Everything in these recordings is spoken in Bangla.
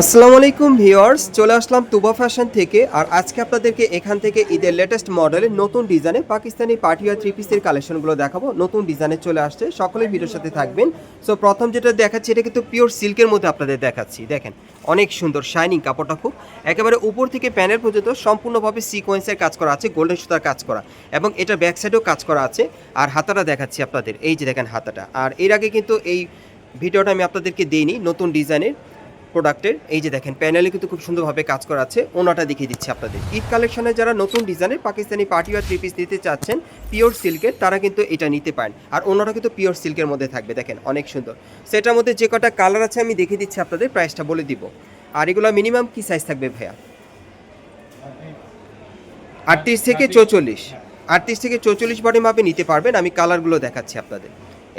আসসালামু আলাইকুম ভিউয়ার্স, চলে আসলাম তুবা ফ্যাশন থেকে। আর আজকে আপনাদেরকে এখান থেকে ঈদের লেটেস্ট মডেলের নতুন ডিজাইনে পাকিস্তানি পার্টি আর থ্রি পিসের কালেকশনগুলো দেখাবো। নতুন ডিজাইনে চলে আসছে, সকলেই ভিডিওর সাথে থাকবেন। সো প্রথম যেটা দেখাচ্ছি, এটা কিন্তু পিওর সিল্কের মধ্যে আপনাদের দেখাচ্ছি। দেখেন, অনেক সুন্দর শাইনিং কাপড়টা খুব। একেবারে উপর থেকে প্যানেল পর্যন্ত সম্পূর্ণভাবে সিকোয়েন্সের কাজ করা আছে গোল্ডেন সুতার কাজ করা। এবং এটা ব্যাক সাইডেও কাজ করা আছে। আর হাতাটা দেখাচ্ছি আপনাদের, এই যে দেখেন হাতাটা। আর এর আগে কিন্তু এই ভিডিওটা আমি আপনাদেরকে দিইনি, নতুন ডিজাইনের প্রোডাক্টের এই যে দেখেন প্যানেলে কিন্তু খুব সুন্দরভাবে কাজ করা আছে। ওনাটা দেখিয়ে দিচ্ছি আপনাদের। ঈদ কালেকশনে যারা নতুন ডিজাইনের পাকিস্তানি পার্টি আর থ্রি পিস নিতে চাচ্ছেন পিওর সিল্কের তারা কিন্তু এটা নিতে পারেন। আর ওনারা কিন্তু পিওর সিল্কের মধ্যে থাকবে, দেখেন, অনেক সুন্দর। সেটার মধ্যে যে কটা কালার আছে, আমি দেখিয়ে দিচ্ছি আপনাদের প্রাইসটা বলে দিব। আর এগুলো মিনিমাম কি সাইজ থাকবে ভাইয়া? আটত্রিশ থেকে চৌচল্লিশ। আটত্রিশ থেকে চৌচল্লিশ বডি মাপে নিতে পারবেন, আমি কালারগুলো দেখাচ্ছি আপনাদের।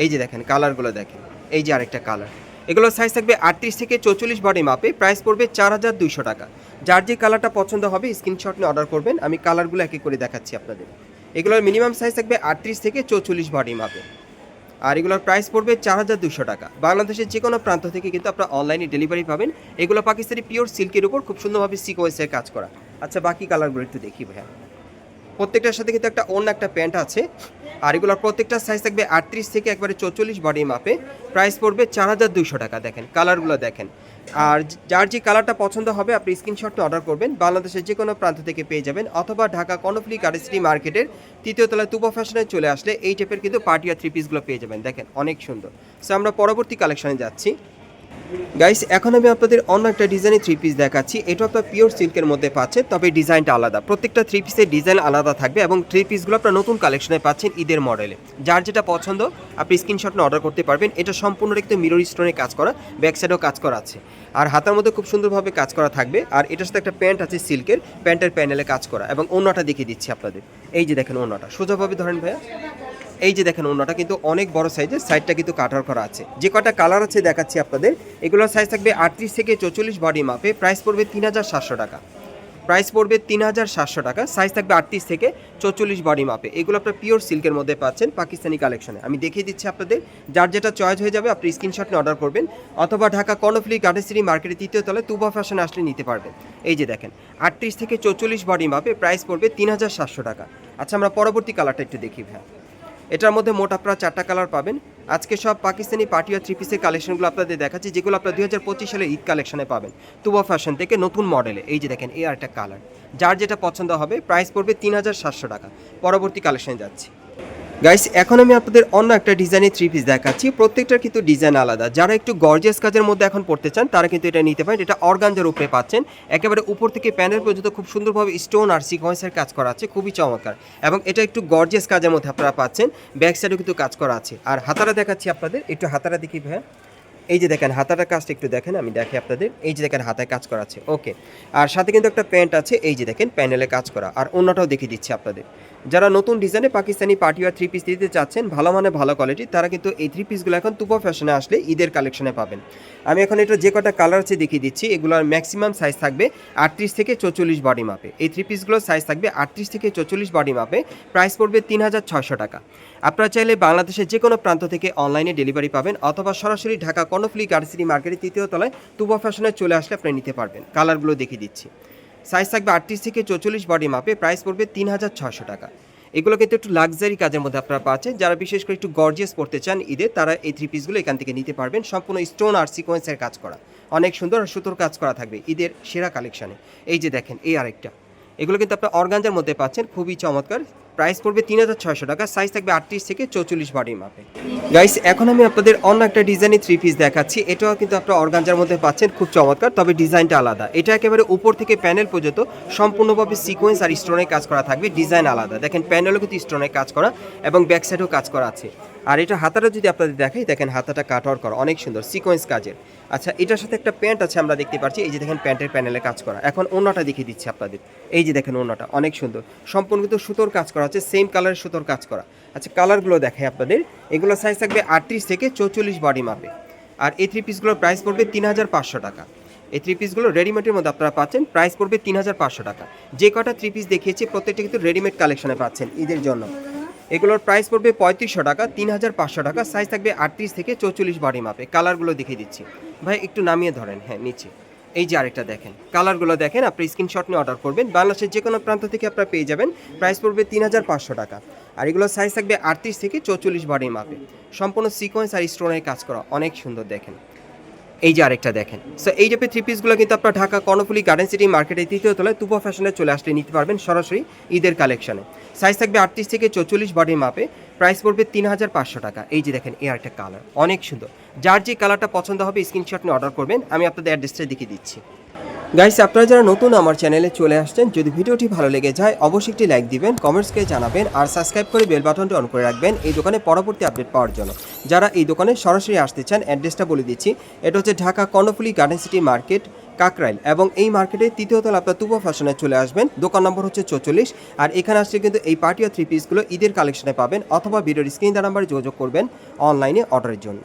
এই যে দেখেন কালারগুলো দেখেন। এই যে আরেকটা কালার এগুলো সাইজ থাকবে আটত্রিশ থেকে চৌচল্লিশ বডি মাপে প্রাইস পড়বে চার হাজার দুইশো টাকা। যার যে কালারটা পছন্দ হবে স্ক্রিনশট নিয়ে অর্ডার করবেন, আমি কালারগুলো এক করে দেখাচ্ছি আপনাদের। এগুলোর মিনিমাম সাইজ থাকবে আটত্রিশ থেকে চৌচল্লিশ বডি মাপে আর এগুলোর প্রাইস পড়বে চার হাজার দুশো টাকা। বাংলাদেশের যে কোনো প্রান্ত থেকে কিন্তু আপনারা অনলাইনে ডেলিভারি পাবেন। এগুলো পাকিস্তানি পিওর সিল্কের উপর খুব সুন্দরভাবে সিকোয়েন্সের কাজ করা। আচ্ছা বাকি কালারগুলো একটু দেখি ভাইয়া। প্রত্যেকটার সাথে কিন্তু একটা অন্য একটা প্যান্ট আছে। আর এগুলোর প্রত্যেকটা সাইজ থাকবে আটত্রিশ থেকে একবারে চৌচল্লিশ বডি মাপে প্রাইস পড়বে চার হাজার দুইশো টাকা দেখেন কালারগুলো দেখেন। আর যার যে কালারটা পছন্দ হবে, আপনি স্ক্রিনশটটা অর্ডার করবেন। বাংলাদেশের যে কোনো প্রান্ত থেকে পেয়ে যাবেন, অথবা ঢাকা কর্ণফুলি কারেসিটি মার্কেটের তৃতীয় তলায় তুবা ফ্যাশনে চলে আসলে এই টাইপের কিন্তু পার্টি আর থ্রি পিসগুলো পেয়ে যাবেন। দেখেন, অনেক সুন্দর। সো আমরা পরবর্তী কালেকশনে যাচ্ছি। গাইস এখন আমি আপনাদের অন্য একটা ডিজাইনের থ্রি পিস দেখাচ্ছি। এটা আপনার পিওর সিল্কের মধ্যে পাচ্ছেন, তবে ডিজাইনটা আলাদা। প্রত্যেকটা থ্রি পিসের ডিজাইন আলাদা থাকবে এবং থ্রি পিসগুলো আপনার নতুন কালেকশনে পাচ্ছেন ঈদের মডেলে যার যেটা পছন্দ, আপনি স্ক্রিনশট অর্ডার করতে পারবেন। এটা সম্পূর্ণ একটু মিরর স্টোনে কাজ করা ব্যাক সাইডেও কাজ করা আছে। আর হাতার মধ্যে খুব সুন্দরভাবে কাজ করা থাকবে। আর এটার সাথে একটা প্যান্ট আছে সিল্কের প্যান্টের প্যানেলে কাজ করা। এবং অন্যটা দেখিয়ে দিচ্ছি আপনাদের। এই যে দেখেন অন্যটা সোজাভাবে ধরেন ভাইয়া। এই যে দেখেন অন্যটা কিন্তু অনেক বড় সাইজের সাইডটা কিন্তু কাটার করা আছে। যে কটা কালার আছে দেখাচ্ছি আপনাদের, এগুলোর সাইজ থাকবে আটত্রিশ থেকে চৌচল্লিশ বডি মাপে প্রাইস পড়বে তিন হাজার সাতশো টাকা। প্রাইস পড়বে তিন হাজার সাতশো টাকা সাইজ থাকবে আটত্রিশ থেকে চৌচল্লিশ বডি মাপে এগুলো আপনার পিওর সিল্কের মধ্যে পাচ্ছেন পাকিস্তানি কালেকশনে আমি দেখিয়ে দিচ্ছি আপনাদের, যার যেটা চয়েস হয়ে যাবে আপনি স্ক্রিনশট নিয়ে অর্ডার করবেন, অথবা ঢাকা কর্ণফুলি গার্ডেসিরি মার্কেটের তৃতীয় তলায় তুবা ফ্যাশনে আসলে নিতে পারবেন। এই যে দেখেন, আটত্রিশ থেকে চৌচল্লিশ বডি মাপে প্রাইস পড়বে তিন হাজার সাতশো টাকা। আচ্ছা আমরা পরবর্তী কালারটা একটু দেখি ভাই এটার মধ্যে মোট আপনারা চারটা কালার পাবেন। আজকে সব পাকিস্তানি পার্টি আর থ্রি পিসের কালেকশনগুলো আপনাদের দেখাচ্ছি, যেগুলো আপনারা দুই হাজার পঁচিশ সালে ঈদ কালেকশনে পাবেন। তুবা ফ্যাশন থেকে নতুন মডেলে এই যে দেখেন, এই আরেকটা কালার যার যেটা পছন্দ হবে প্রাইস পড়বে তিন হাজার সাতশো টাকা। পরবর্তী কালেকশনে যাচ্ছি। গাইস এখন আমি আপনাদের অন্য একটা ডিজাইনের থ্রি পিস দেখাচ্ছি। প্রত্যেকটার কিন্তু ডিজাইন আলাদা। যারা একটু গর্জিয়াস কাজের মধ্যে এখন পড়তে চান, তারা কিন্তু এটা নিতে পারেন। এটা অর্গানজার উপরে পাচ্ছেন। একেবারে উপর থেকে প্যানেল পর্যন্ত খুব সুন্দরভাবে স্টোন আর সিকোয়েন্সের কাজ করা আছে। খুবই চমৎকার। এবং এটা একটু গর্জিয়াস কাজের মধ্যে আপনারা পাচ্ছেন। ব্যাক সাইডেও কিন্তু কাজ করা আছে। আর হাতারা দেখাচ্ছি আপনাদের। একটু হাতারা দেখি ভাইয়া। এই যে দেখেন, হাতাটা কাজটা একটু দেখেন, আমি দেখি আপনাদের। এই যে দেখেন, হাতায় কাজ করা আছে ওকে। আর সাথে কিন্তু একটা প্যান্ট আছে, এই যে দেখেন প্যানেলে কাজ করা। আর অন্যটাও দেখিয়ে দিচ্ছি আপনাদের। যারা নতুন ডিজাইনে পাকিস্তানি পার্টি আর থ্রি পিস দিতে চাচ্ছেন, ভালো মানে ভালো কোয়ালিটি তারা কিন্তু এই থ্রি পিসগুলো এখন তুপা ফ্যাশনে আসলে ঈদের কালেকশনে পাবেন। আমি এখন এটা যে কটা কালার আছে দেখিয়ে দিচ্ছি, এগুলোর ম্যাক্সিমাম সাইজ থাকবে আটত্রিশ থেকে চৌচল্লিশ বডি মাপে এই থ্রি পিসগুলোর সাইজ থাকবে আটত্রিশ থেকে চৌচল্লিশ বডি মাপে প্রাইস পড়বে তিন হাজার ছয়শো টাকা। আপনারা চাইলে বাংলাদেশের যে কোনো প্রান্ত থেকে অনলাইনে ডেলিভারি পাবেন অথবা সরাসরি ঢাকা কর্ণফুলি গার্ডসিটি মার্কেটের তৃতীয় তলায় তুবা ফ্যাশনে চলে আসলে আপনি নিতে পারবেন। কালারগুলো দেখিয়ে দিচ্ছি। সাইজ থাকবে আটত্রিশ থেকে চৌচল্লিশ বডি মাপে, প্রাইস পড়বে তিন হাজার ছয়শো টাকা। এগুলো কিন্তু একটু লাক্সারি কাজের মধ্যে আপনারা পাচ্ছেন। যারা বিশেষ করে একটু গর্জিয়াস পড়তে চান ঈদে, তারা এই থ্রি পিসগুলো এখান থেকে নিতে পারবেন। সম্পূর্ণ স্টোন আর সিকোয়েন্সের কাজ করা। অনেক সুন্দর আর সুতোর কাজ করা থাকবে ঈদের সেরা কালেকশনে এই যে দেখেন, এই আরেকটা। এগুলো কিন্তু আপনার অর্গানজার মধ্যে পাচ্ছেন। খুবই চমৎকার। প্রাইস পড়বে তিন হাজার ছয়শো টাকা। সাইজ থাকবে আটত্রিশ থেকে চৌচল্লিশ বডি মাপে গাইস এখন আমি আপনাদের অন্য একটা ডিজাইনের থ্রি পিস দেখাচ্ছি। এটাও কিন্তু আপনার অর্গানজার মধ্যে পাচ্ছেন। খুব চমৎকার, তবে ডিজাইনটা আলাদা। এটা একেবারে উপর থেকে প্যানেল পর্যন্ত সম্পূর্ণভাবে সিকোয়েন্স আর স্টোনের কাজ করা থাকবে। ডিজাইন আলাদা। দেখেন প্যানেলও কিন্তু স্টোনের কাজ করা এবং ব্যাক সাইডেও কাজ করা আছে। আর এটা হাতাটা যদি আপনাদের দেখাই, দেখেন হাতাটা কাটওয়ার করা, অনেক সুন্দর সিকোয়েন্স কাজের। আচ্ছা এটার সাথে একটা প্যান্ট আছে, আমরা দেখতে পাচ্ছি, এই যে দেখেন প্যান্টের প্যানেলে কাজ করা। এখন অন্যটা দেখিয়ে দিচ্ছি আপনাদের। এই যে দেখেন অন্যটা অনেক সুন্দর। সম্পূর্ণ কিন্তু সুতোর কাজ করা আছে সেম কালারের সুতোর কাজ করা। আচ্ছা কালারগুলো দেখাই আপনাদের। এগুলো সাইজ থাকবে আটত্রিশ থেকে চৌচল্লিশ বডি মাপে। আর এই থ্রি পিসগুলোর প্রাইস পড়বে তিন হাজার পাঁচশো টাকা। এই থ্রি পিসগুলো রেডিমেডের মধ্যে আপনারা পাচ্ছেন প্রাইস পড়বে তিন হাজার পাঁচশো টাকা। যে কটা থ্রি পিস দেখিয়েছি, প্রত্যেকটা কিন্তু রেডিমেড কালেকশনে পাচ্ছেন ঈদের জন্য। এগুলোর প্রাইস পড়বে পঁয়ত্রিশশো টাকা তিন হাজার পাঁচশো টাকা। সাইজ থাকবে আটত্রিশ থেকে চৌচল্লিশ বডি মাপে কালারগুলো দেখিয়ে দিচ্ছি। ভাই, একটু নামিয়ে ধরেন। হ্যাঁ নিচে। এই যে আরেকটা দেখেন। কালারগুলো দেখেন, আপনি স্ক্রিনশট নিয়ে অর্ডার করবেন। বাংলাদেশের যে কোনো প্রান্ত থেকে আপনারা পেয়ে যাবেন। প্রাইস পড়বে তিন হাজার পাঁচশো টাকা। আর এগুলো সাইজ থাকবে আটত্রিশ থেকে চৌচল্লিশ বডির মাপে সম্পূর্ণ সিকোয়েন্স আর স্টোনের কাজ করা অনেক সুন্দর দেখেন। এই যে আরেকটা দেখেন। সো এই টাইপের থ্রি পিসগুলো কিন্তু আপনার ঢাকা, কর্ণফুলি গার্ডেন সিটি মার্কেটের তৃতীয় তলায় তুপা ফ্যাশনে চলে আসলে নিতে পারবেন সরাসরি ঈদের কালেকশনে সাইজ থাকবে আটত্রিশ থেকে চৌচল্লিশ বডির মাপে প্রাইস পড়বে তিন হাজার পাঁচশো টাকা। এই যে দেখেন এর আরেকটা কালার অনেক সুন্দর। যার যে কালারটা পছন্দ হবে স্ক্রিনশট নিয়ে অর্ডার করবেন। আমি আপনাদের অ্যাড্রেসটা দেখিয়ে দিচ্ছি। গাইস আপনারা যারা নতুন আমার চ্যানেলে চলে আসছেন, যদি ভিডিওটি ভালো লেগে যায়, অবশ্যই একটি লাইক দিবেন কমেন্টসকে জানাবেন, আর সাবস্ক্রাইব করে বেল বাটনটি অন করে রাখবেন এই দোকানে পরবর্তী আপডেট পাওয়ার জন্য। যারা এই দোকানে সরাসরি আসতে চান অ্যাড্রেসটা বলে দিচ্ছি। এটা হচ্ছে Dhaka Karnaphuli garden city market Kakrail এবং এই মার্কেটে তৃতীয় তলা আপনার তুপা ফ্যাশনে চলে আসবেন। দোকান নম্বর হচ্ছে চৌচল্লিশ। আর এখানে আসলে কিন্তু এই পার্টি আর থ্রি পিসগুলো ঈদের কালেকশনে পাবেন অথবা ভিডিওর স্ক্রিন নাম্বারে যোগাযোগ করবেন অনলাইনে অর্ডারের জন্য।